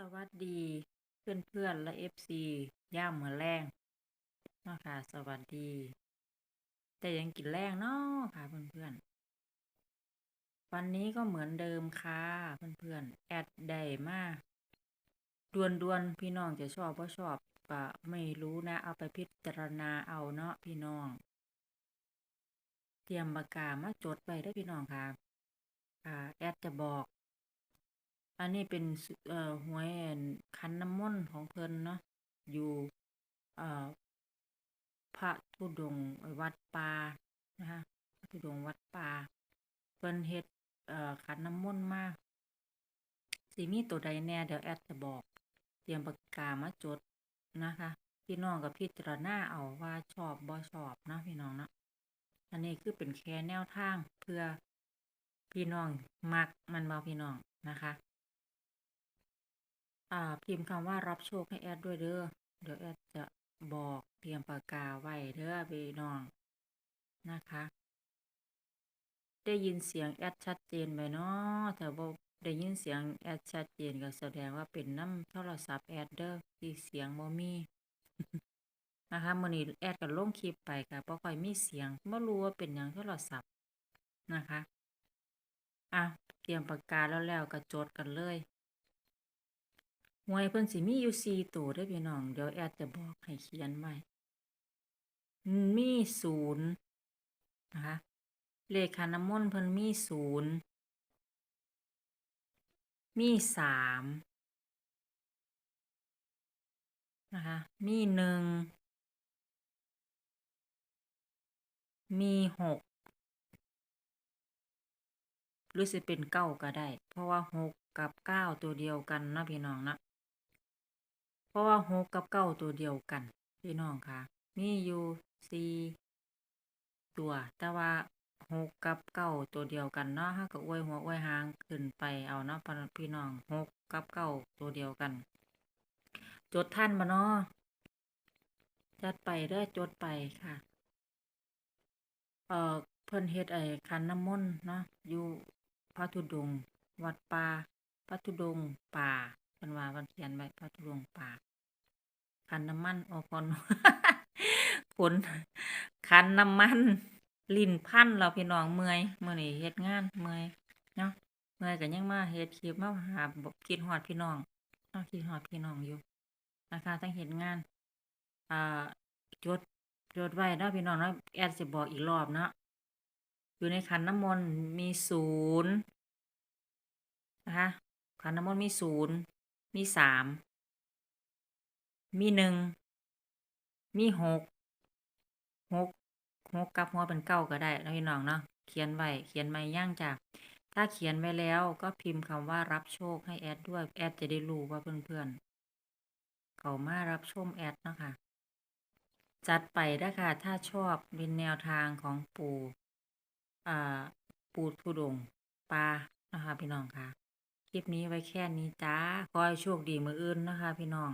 สวัสดีเพื่อนเพื่อนและเอฟซีย่ามมื้อแรงเนาะค่ะ สวัสดี แต่ยังกินแรงเนาะค่ะเพื่อนเพื่อนวันนี้ก็เหมือนเดิมค่ะเพื่อนเพื่อนแอดได้มากดวนดวนพี่น้องจะชอบว่าชอบก็ไม่รู้นะ เอาไปพิจารณาเอาเนาะพี่น้อง เตรียมปากกามาจดไว้เด้พี่น้องค่ะอ่าแอดจะบอก อันนี้เป็นเอ่อหวยอันขันน้ำมนต์ของเพิ่นเนาะอยู่เอ่อพระธุดงวัดป่านะคะพระธุดงวัดป่าเพิ่นเฮ็ดเอ่อขันน้ำมนต์มาสิมีตัวใดแน่เดี๋ยวแอดจะบอก เตรียมปากกามาจดนะคะพี่น้องกับพิจารณาเอาว่าชอบบ่ชอบนะพี่น้องนะอันนี้คือเป็นแค่แนวทางเพื่อพี่น้องมักมันบ่พี่น้องนะคะ อ่าพิมพ์คำว่ารับโชคให้แอดด้วยเด้อเดี๋ยวแอดจะบอกเตรียมปากกาไว้เด้อพี่น้องนะคะ ได้ยินเสียงแอดชัดเจนไหมเนาะถ้าบ่ได้ยินเสียงแอดชัดเจนก็แสดงว่าเป็นน้ำโทรศัพท์แอดเด้อที่เสียงบ่มีนะคะมื้อนี้แอดก็ลงคลิปไปก็บ่ค่อยมีเสียงบ่รู้ว่าเป็นหยังโทรศัพท์นะคะอะเตรียมปากกาแล้วแล้วก็จดกันเลย หวยเพิ่นสิมีอยู่สี่ตัวเด้อพี่น้อง เดี๋ยวแอดจะบอกให้เขียนไว้ มีศูนย์นะคะ เลขขันน้ำมนต์เพิ่นมีศูนย์ มีสามนะคะ มีหนึ่ง มีหก หรือสิเป็นเก้าก็ได้ เพราะว่าหกกับเก้าตัวเดียวกันนะพี่น้องนะ ราะว่าหกกับเก้าตัวเดียวกัน พี่น้องค่ะ มีอยู่สี่ตัว แต่ว่าหกกับเก้าตัวเดียวกันเนาะฮะก็อวยหัวอวยหางขึ้นไปเอาเนาะพี่น้องหกกับเก้าตัวเดียวกัน จดท่านมาเนาะจัดไปเด้อจดไปค่ะ เอ่อเพิ่นเฮ็ดไอ้ขันน้ำมนต์เนาะอยู่พระธุดง วัดป่าพระธุดงป่า เพิ่นว่าเพิ่นเขียนไว้พระธุดงป่าขันน้ำมันโอพอนผลขันน้ำมัน ลิ้นพันเราพี่น้องเมื่อยมื้อนี้เฮ็ดงานเมื่อยเนาะเมื่อยก็ยังมาเฮ็ดคลิปมาหาบ่คิดฮอดพี่น้องเนาะคิดฮอดพี่น้องอยู่นะคะทั้งเฮ็ดงานอ่าจดจดไว้เนาะพี่น้องเนาะแอดสิบอกอีกรอบเนาะอยู่ในขันน้ำมนต์มีศูนย์นะคะขันน้ำมนต์มีศูนย์ มีสาม มีหนึ่ง มีหก หก หกกับหัวเป็นเก้าก็ได้แล้วพี่น้องเนาะ เขียนไว้ เขียนไม่ย่างจาก ถ้าเขียนไว้แล้วก็พิมพ์คำว่ารับโชคให้แอดด้วย แอดจะได้รู้ว่าเพื่อนๆ เขามารับชมแอดเนาะค่ะ จัดไปนะค่ะถ้าชอบเป็นแนวทางของปู่ อ่า ปู่ทุดงปลานะคะพี่น้องค่ะ ลิปนี้ไว้แค่นี้จ้าขอให้โชคดีมืออื่นนะคะ พี่น้อง